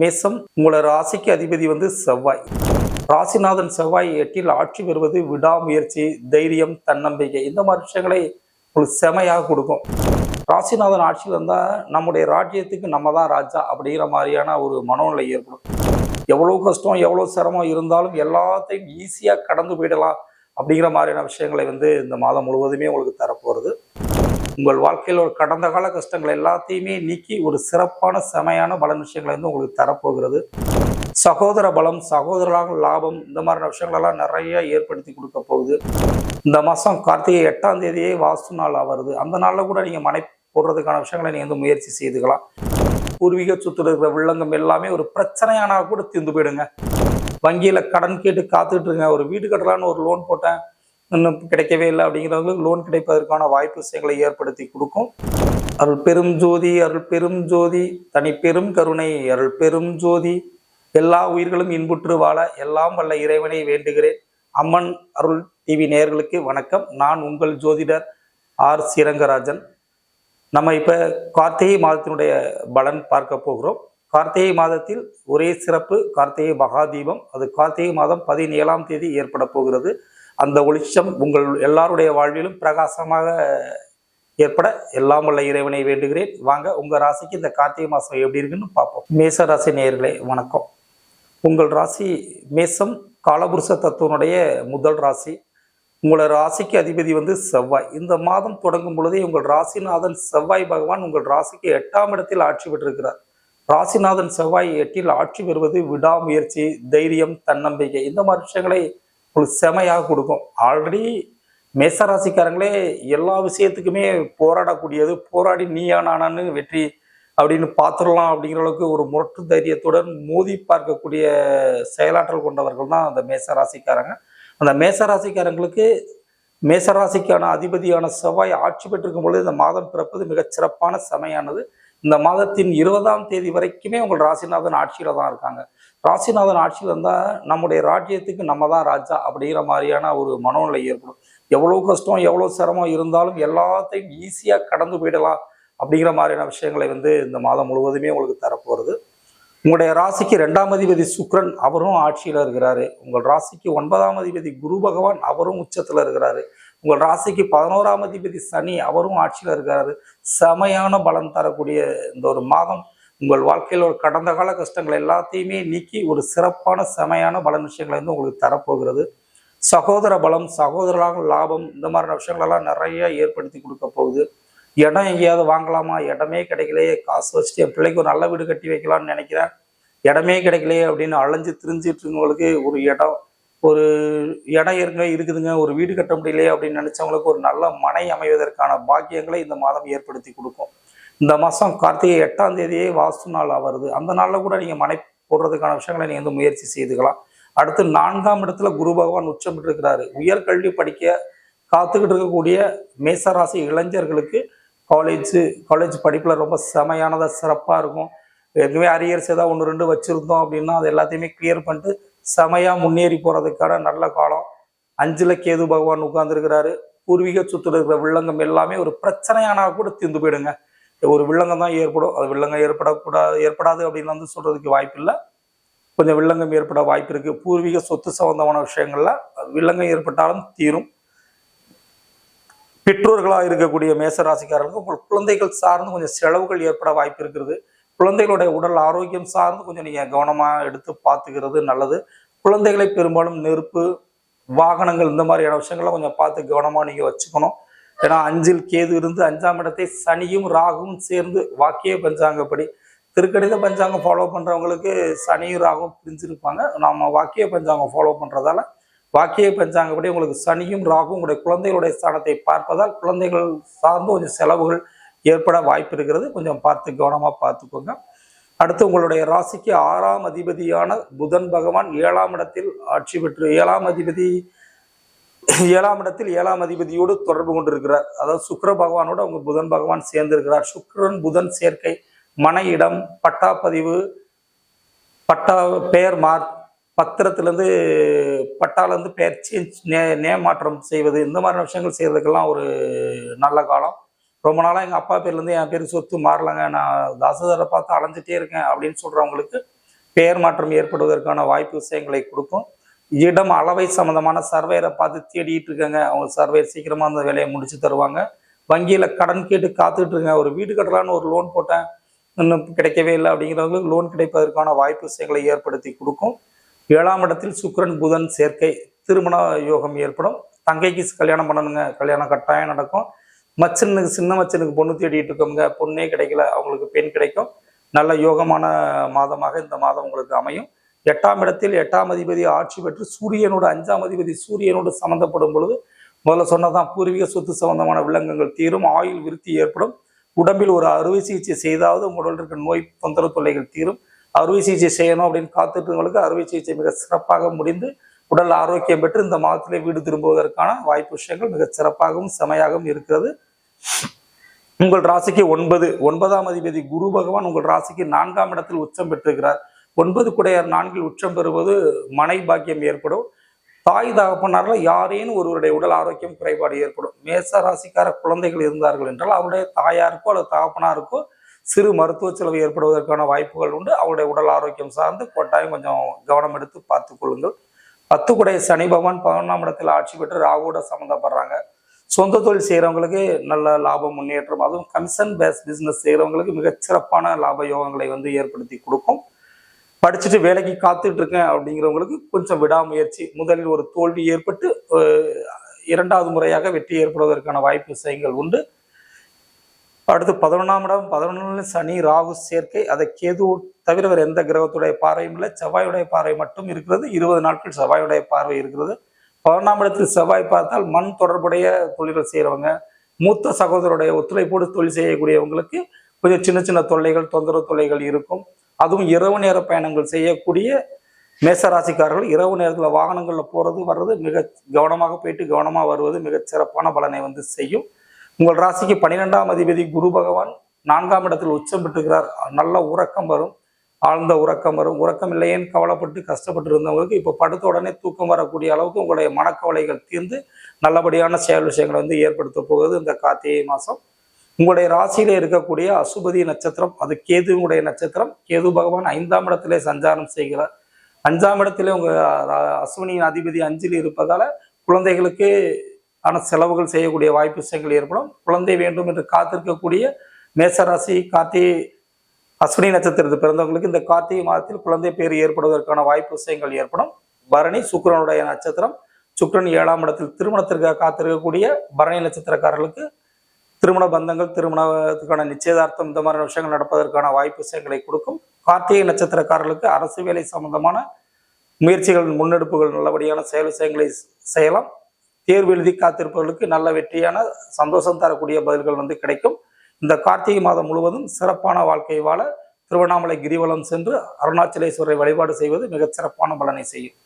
மேசம். உங்களோட ராசிக்கு அதிபதி வந்து செவ்வாய். ராசிநாதன் செவ்வாய் எட்டில் ஆட்சி பெறுவது விடாமுயற்சி தைரியம் தன்னம்பிக்கை. இந்த மாதிரி விஷயங்களை உங்களுக்கு செமையாக கொடுக்கும். ராசிநாதன் ஆட்சியில் இருந்தால் நம்முடைய ராஜ்யத்துக்கு நம்ம தான் ராஜா அப்படிங்கிற மாதிரியான ஒரு மனோநிலை ஏற்படும். எவ்வளோ கஷ்டம் எவ்வளோ சிரமம் இருந்தாலும் எல்லாத்தையும் ஈஸியாக கடந்து போயிடலாம் அப்படிங்கிற மாதிரியான விஷயங்களை வந்து இந்த மாதம் முழுவதுமே உங்களுக்கு தரப்போகிறது உங்கள் வாழ்க்கையில் ஒரு கடந்த கால கஷ்டங்கள் எல்லாத்தையுமே நீக்கி ஒரு சிறப்பான செமையான பலன் விஷயங்களை வந்து உங்களுக்கு தரப்போகிறது. சகோதர பலம் சகோதரர்களாக லாபம் இந்த மாதிரியான விஷயங்களெல்லாம் நிறைய ஏற்படுத்தி கொடுக்க போகுது. இந்த மாதம் கார்த்திகை எட்டாம் தேதியே வாஸ்து நாள் ஆவருது அந்த நாளில் கூட நீங்கள் மனை போடுறதுக்கான விஷயங்களை நீங்கள் வந்து முயற்சி செய்துக்கலாம். பூர்வீக சொத்துல இருக்கிற வில்லங்கம் எல்லாமே ஒரு பிரச்சனையானா கூட தீர்ந்து போயிடுங்க. வங்கியில் கடன் கேட்டு காத்துக்கிட்டு இருங்க ஒரு வீடு கட்டலான்னு ஒரு லோன் போட்டேன். இன்னும் கிடைக்கவே இல்லை அப்படிங்கிறவங்களுக்கு லோன் கிடைப்பதற்கான வாய்ப்பு விஷயங்களை ஏற்படுத்தி கொடுக்கும். அருள் பெரும் ஜோதி அருள் பெரும் ஜோதி தனி பெரும் கருணை அருள் பெரும் ஜோதி. எல்லா உயிர்களும் இன்புற்று வாழ எல்லாம் வல்ல இறைவனை வேண்டுகிறேன். அம்மன் அருள் டிவி நேயர்களுக்கு வணக்கம். நான் உங்கள் ஜோதிடர் ஆர். ஸ்ரீரங்கராஜன் நம்ம இப்போ கார்த்திகை மாதத்தினுடைய பலன் பார்க்க போகிறோம். கார்த்திகை மாதத்தில் ஒரே சிறப்பு கார்த்திகை மகாதீபம். அது கார்த்திகை மாதம் பதினேழாம் தேதி ஏற்பட போகிறது. அந்த ஒளிச்சம் உங்கள் எல்லாருடைய வாழ்விலும் பிரகாசமாக ஏற்பட எல்லாம் வல்ல இறைவனை வேண்டுகிறேன். வாங்க உங்கள் ராசிக்கு இந்த கார்த்திகை மாதம் எப்படி இருக்குன்னு பார்ப்போம். மேச ராசி நேயர்களே வணக்கம். உங்கள் ராசி மேசம் காலபுருஷ தத்துவனுடைய முதல் ராசி. உங்களோட ராசிக்கு அதிபதி வந்து செவ்வாய். இந்த மாதம் தொடங்கும் பொழுதே உங்கள் ராசிநாதன் செவ்வாய் பகவான் உங்கள் ராசிக்கு எட்டாம் இடத்தில் ஆட்சி பெற்றிருக்கிறார். ராசிநாதன் செவ்வாய் எட்டில் ஆட்சி பெறுவது விடாமுயற்சி தைரியம் தன்னம்பிக்கை. இந்த மாதிரி விஷயங்களை உங்களுக்கு செமையாக கொடுக்கும். ஆல்ரெடி மேசராசிக்காரங்களே எல்லா விஷயத்துக்குமே போராடக்கூடியது. போராடி நீயா நானான்னு வெற்றி அப்படின்னு பார்த்துடலாம் அப்படிங்கிற அளவுக்கு ஒரு முரட்டு தைரியத்துடன் மோதி பார்க்கக்கூடிய செயலாற்றல் கொண்டவர்கள் தான் அந்த மேசராசிக்காரங்க. அந்த மேசராசிக்காரங்களுக்கு மேசராசிக்கான அதிபதியான செவ்வாய் ஆட்சி பெற்றிருக்கும் பொழுது இந்த மாதம் பிறப்பது மிகச் சிறப்பான சமையானது. இந்த மாதத்தின் இருபதாம் தேதி வரைக்குமே உங்கள் ராசிநாதன் ஆட்சியில் தான் இருக்காங்க. ராசிநாதன் ஆட்சியில் வந்தால் நம்முடைய ராஜ்யத்துக்கு நம்ம தான் ராஜா அப்படிங்கிற மாதிரியான ஒரு மனோநிலை ஏற்படும். எவ்வளோ கஷ்டம் எவ்வளோ சிரமம் இருந்தாலும் எல்லாத்தையும் ஈஸியாக கடந்து போயிடலாம் அப்படிங்கிற மாதிரியான விஷயங்களை வந்து இந்த மாதம் முழுவதுமே உங்களுக்கு தரப்போகிறது உங்களுடைய ராசிக்கு ரெண்டாம் அதிபதி சுக்ரன் அவரும் ஆட்சியில் இருக்கிறாரு. உங்கள் ராசிக்கு ஒன்பதாம் அதிபதி குரு பகவான் அவரும் உச்சத்தில் இருக்கிறாரு. உங்கள் ராசிக்கு பதினோராம் அதிபதி சனி அவரும் ஆட்சியில் இருக்கிறாரு. செமையான பலன் தரக்கூடிய இந்த ஒரு மாதம் உங்கள் வாழ்க்கையில் ஒரு கடந்த கால கஷ்டங்கள் எல்லாத்தையுமே நீக்கி ஒரு சிறப்பான செமையான பலன் விஷயங்களை வந்து உங்களுக்கு தரப்போகிறது. சகோதர பலம் சகோதரர்களாக லாபம் இந்த மாதிரியான விஷயங்களெல்லாம் நிறைய ஏற்படுத்தி கொடுக்க போகுது. இடம் எங்கேயாவது வாங்கலாமா? இடமே கிடைக்கலையே. காசு வச்சுட்டு என் பிள்ளைக்கு ஒரு நல்ல வீடு கட்டி வைக்கலாம்னு நினைக்கிறேன். இடமே கிடைக்கலையே அப்படின்னு அலைஞ்சு திரிஞ்சிட்டு இருக்கவங்களுக்கு ஒரு இடம் ஒரு இடம் இருங்க இருக்குதுங்க. ஒரு வீடு கட்ட முடியலையே அப்படின்னு நினச்சவங்களுக்கு ஒரு நல்ல மனை அமைவதற்கான பாக்கியங்களை இந்த மாதம் ஏற்படுத்தி கொடுக்கும். இந்த மாதம் கார்த்திகை எட்டாம் தேதியே வாஸ்து நாள் வருது அந்த நாளில் கூட நீங்கள் மனை போடுறதுக்கான விஷயங்களை நீங்கள் வந்து முயற்சி செய்துக்கலாம். அடுத்து நான்காம் இடத்துல குரு பகவான் உச்சம் இருக்கிறாரு உயர்கல்வி படிக்க காத்துக்கிட்டு இருக்கக்கூடிய மேசராசி இளைஞர்களுக்கு காலேஜ் காலேஜ் படிப்பில் ரொம்ப செமையானதாக சிறப்பாக இருக்கும். ஏற்கனவே அரியர்ஸ் ஏதாவது ஒன்று ரெண்டு வச்சுருந்தோம் அப்படின்னா அது எல்லாத்தையுமே கிளியர் பண்ணிட்டு செமையாக முன்னேறி போகிறதுக்கான நல்ல காலம். அஞ்சில் கேது பகவான் உட்கார்ந்துருக்கிறாரு. பூர்வீக சுற்று இருக்கிற வில்லங்கம் எல்லாமே ஒரு பிரச்சனையானா கூட தீர்ந்து போயிடுங்க. ஒரு வில்லங்கம் தான் ஏற்படும். அது வில்லங்கம் ஏற்படக்கூடாது ஏற்படாது அப்படின்னு வந்து சொல்றதுக்கு வாய்ப்பு இல்லை. கொஞ்சம் வில்லங்கம் ஏற்பட வாய்ப்பு இருக்குது பூர்வீக சொத்து சம்பந்தமான விஷயங்களில் வில்லங்கம் ஏற்பட்டாலும் தீரும். பெற்றோர்களாக இருக்கக்கூடிய மேசராசிக்காரர்களுக்கு உங்கள் குழந்தைகள் சார்ந்து கொஞ்சம் செலவுகள் ஏற்பட வாய்ப்பு இருக்கிறது. குழந்தைகளுடைய உடல் ஆரோக்கியம் சார்ந்து கொஞ்சம் நீங்கள் கவனமாக எடுத்து பார்த்துக்கிறது நல்லது. குழந்தைகளை பெரும்பாலும் நெருப்பு வாகனங்கள் இந்த மாதிரியான விஷயங்களை கொஞ்சம் பார்த்து கவனமாக நீங்கள் வச்சுக்கணும். ஏன்னா அஞ்சில் கேது இருந்து அஞ்சாம் இடத்தை சனியும் ராகுவும் சேர்ந்து வாக்கிய பஞ்சாங்கப்படி. திருக்கணித பஞ்சாங்கம் ஃபாலோ பண்ணுறவங்களுக்கு சனியும் ராகும் பிரிஞ்சிருப்பாங்க. நாம வாக்கிய பஞ்சாங்கம் ஃபாலோ பண்ணுறதால வாக்கிய பஞ்சாங்கப்படி உங்களுக்கு சனியும் ராகும் உங்களுடைய குழந்தைகளுடைய ஸ்தானத்தை பார்ப்பதால் குழந்தைகள் சார்ந்து கொஞ்சம் செலவுகள் ஏற்பட வாய்ப்பு இருக்கிறது. கொஞ்சம் பார்த்து கவனமாக பார்த்துக்கோங்க. அடுத்து உங்களுடைய ராசிக்கு ஆறாம் அதிபதியான புதன் பகவான் ஏழாம் இடத்தில் ஆட்சி பெற்று ஏழாம் அதிபதி ஏழாம் இடத்தில் ஏழாம் அதிபதியோடு தொடர்பு கொண்டிருக்கிறார். அதாவது சுக்கர பகவானோடு அவங்க புதன் பகவான் சேர்ந்து இருக்கிறார் சுக்கிரன் புதன் சேர்க்கை மன இடம் பட்டாப்பதிவு பட்டா பெயர் மா பத்திரத்திலேருந்து பட்டாலேருந்து பெயர் சேஞ்ச் நே நேமாற்றம் செய்வது இந்த மாதிரியான விஷயங்கள் செய்கிறதுக்கெல்லாம் ஒரு நல்ல காலம். ரொம்ப நாளாக எங்கள் அப்பா பேர்லேருந்து என் பேர் சொத்து மாறலங்க. நான் தாசதரை பார்த்து அலைஞ்சிட்டே இருக்கேன் அப்படின்னு சொல்கிறவங்களுக்கு பெயர் மாற்றம் ஏற்படுவதற்கான வாய்ப்பு விஷயங்களை கொடுக்கும். இடம் அளவை சம்மந்தமான சர்வேரை பார்த்து தேடிட்டு இருக்காங்க. அவங்க சர்வே சீக்கிரமா அந்த வேலையை முடிச்சு தருவாங்க. வங்கியில கடன் கேட்டு காத்துட்டு இருங்க ஒரு வீடு கட்டலான்னு ஒரு லோன் போட்டேன். இன்னும் கிடைக்கவே இல்லை அப்படிங்கிறவங்களுக்கு லோன் கிடைப்பதற்கான வாய்ப்பு விஷயங்களை ஏற்படுத்தி கொடுக்கும். ஏழாம் இடத்தில் சுக்கரன் புதன் சேர்க்கை திருமண யோகம் ஏற்படும். தங்கைக்கு கல்யாணம் பண்ணணுங்க. கல்யாணம் கட்டாயம் நடக்கும். மச்சனுக்கு சின்ன மச்சனுக்கு பொண்ணு தேடிட்டு இருக்கவங்க பொண்ணே கிடைக்கல. அவங்களுக்கு பெண் கிடைக்கும். நல்ல யோகமான மாதமாக இந்த மாதம் உங்களுக்கு அமையும். எட்டாம் இடத்தில் எட்டாம் அதிபதி ஆட்சி பெற்று சூரியனோட அஞ்சாம் அதிபதி சூரியனோடு சம்மந்தப்படும் பொழுது முதல்ல சொன்னதான் பூர்வீக சொத்து சம்பந்தமான விலங்குகள் தீரும் ஆயுள் விருத்தி ஏற்படும். உடம்பில் ஒரு அறுவை சிகிச்சை செய்தாவது உங்க இருக்க நோய் தொந்தரவு தொல்லைகள் தீரும். அறுவை சிகிச்சை செய்யணும் அப்படின்னு காத்துட்டுங்களுக்கு அறுவை சிகிச்சை மிக சிறப்பாக முடிந்து உடல் ஆரோக்கியம் பெற்று இந்த மாதத்திலே வீடு திரும்புவதற்கான வாய்ப்பு விஷயங்கள் மிக சிறப்பாகவும் செமையாகவும் இருக்கிறது. உங்கள் ராசிக்கு ஒன்பது. ஒன்பதாம் அதிபதி குரு பகவான் உங்கள் ராசிக்கு நான்காம் இடத்தில் உச்சம் பெற்றிருக்கிறார். ஒன்பது குடையார் நான்கில் உச்சம் பெறுவது மனை பாக்கியம் ஏற்படும். தாய் தகப்பனாரில் யாரேனும் ஒருவருடைய உடல் ஆரோக்கியம் குறைபாடு ஏற்படும். மேச ராசிக்கார குழந்தைகள் இருந்தார்கள் என்றால் அவருடைய தாயாருக்கோ அல்லது தகப்பனாருக்கோ சிறு மருத்துவ செலவு ஏற்படுவதற்கான வாய்ப்புகள் உண்டு. அவருடைய உடல் ஆரோக்கியம் சார்ந்து கொட்டாயம் கொஞ்சம் கவனம் எடுத்து பார்த்து கொள்ளுங்கள். பத்து குடைய சனி பகவான் பதினொன்றாம் இடத்தில் ஆட்சி பெற்று ராகுவோட சம்மந்தப்படுறாங்க. சொந்த தொழில் செய்கிறவங்களுக்கு நல்ல லாபம் முன்னேற்றம் அதுவும் கமிஷன் பேஸ் பிஸ்னஸ் செய்கிறவங்களுக்கு மிகச்சிறப்பான லாப யோகங்களை வந்து ஏற்படுத்தி கொடுக்கும். படிச்சுட்டு வேலைக்கு காத்துட்டு இருக்கேன் அப்படிங்கிறவங்களுக்கு கொஞ்சம் விடாமுயற்சி. முதலில் ஒரு தோல்வி ஏற்பட்டு இரண்டாவது முறையாக வெற்றி ஏற்படுவதற்கான வாய்ப்பு விஷயங்கள் உண்டு. அடுத்து பதினொன்றாம் இடம் பதினொன்று சனி ராகு சேர்க்கை. அதை கேது தவிர வேறு எந்த கிரகத்துடைய பார்வையும் இல்லை. செவ்வாயுடைய பார்வை மட்டும் இருக்கிறது. இருபது நாட்கள் செவ்வாயுடைய பார்வை இருக்கிறது. பதினொன்றாம் இடத்தில் செவ்வாய் பார்த்தால் மண் தொடர்புடைய தொழில்கள் செய்கிறவங்க மூத்த சகோதரருடைய ஒத்துழைப்போடு தொழில் செய்யக்கூடியவங்களுக்கு கொஞ்சம் சின்ன சின்ன தொல்லைகள் தொந்தரவு தொல்லைகள் இருக்கும். அதுவும் இரவு நேர பயணங்கள் செய்யக்கூடிய மேசராசிக்காரர்கள் இரவு நேரத்தில் வாகனங்களில் போகிறது வர்றது மிக கவனமாக போயிட்டு கவனமாக வருவது மிக சிறப்பான பலனை வந்து செய்யும். உங்கள் ராசிக்கு பன்னிரெண்டாம் அதிபதி குரு பகவான் நான்காம் இடத்தில் உச்சம் பெற்றுகிறார். நல்ல உறக்கம் வரும். ஆழ்ந்த உறக்கம் வரும். உறக்கம் இல்லையேன்னு கவலைப்பட்டு கஷ்டப்பட்டு இருந்தவங்களுக்கு இப்போ படுத்த உடனே தூக்கம் வரக்கூடிய அளவுக்கு உங்களுடைய மனக்கவலைகள் தீர்ந்து நல்லபடியான செயல் விஷயங்களை வந்து ஏற்படுத்த போகுது இந்த கார்த்திகை மாதம் உங்களுடைய ராசியில இருக்கக்கூடிய அசுபதி நட்சத்திரம் அது கேதுவுடைய நட்சத்திரம். கேது பகவான் ஐந்தாம் இடத்திலே சஞ்சாரம் செய்கிறார். அஞ்சாம் இடத்திலே உங்க அஸ்வினியின் அதிபதி அஞ்சில் இருப்பதால குழந்தைகளுக்கு ஆன செலவுகள் செய்யக்கூடிய வாய்ப்பு விஷயங்கள் ஏற்படும். குழந்தை வேண்டும் என்று காத்திருக்கக்கூடிய மேசராசி கார்த்திகை அஸ்வினி நட்சத்திரத்தில் பிறந்தவங்களுக்கு இந்த கார்த்திகை மாதத்தில் குழந்தை பேர் ஏற்படுவதற்கான வாய்ப்பு விஷயங்கள் ஏற்படும். பரணி சுக்கரனுடைய நட்சத்திரம். சுக்கரன் ஏழாம் இடத்தில் திருமணத்திற்காக காத்திருக்கக்கூடிய பரணி நட்சத்திரக்காரர்களுக்கு திருமண பந்தங்கள் திருமணத்துக்கான நிச்சயதார்த்தம் இந்த மாதிரி விஷயங்கள் நடப்பதற்கான வாய்ப்பு விஷயங்களை கொடுக்கும். கார்த்திகை நட்சத்திரக்காரர்களுக்கு அரசு வேலை சம்பந்தமான முயற்சிகள் முன்னெடுப்புகள் நல்லபடியான செயல் விஷயங்களை செய்யலாம். தேர்வு எழுதி காத்திருப்பவர்களுக்கு நல்ல வெற்றியான சந்தோஷம் தரக்கூடிய பதில்கள் வந்து கிடைக்கும். இந்த கார்த்திகை மாதம் முழுவதும் சிறப்பான வாழ்க்கை வாழ திருவண்ணாமலை கிரிவலம் சென்று அருணாச்சலேஸ்வரை வழிபாடு செய்வது மிகச் சிறப்பான பலனை செய்யும்.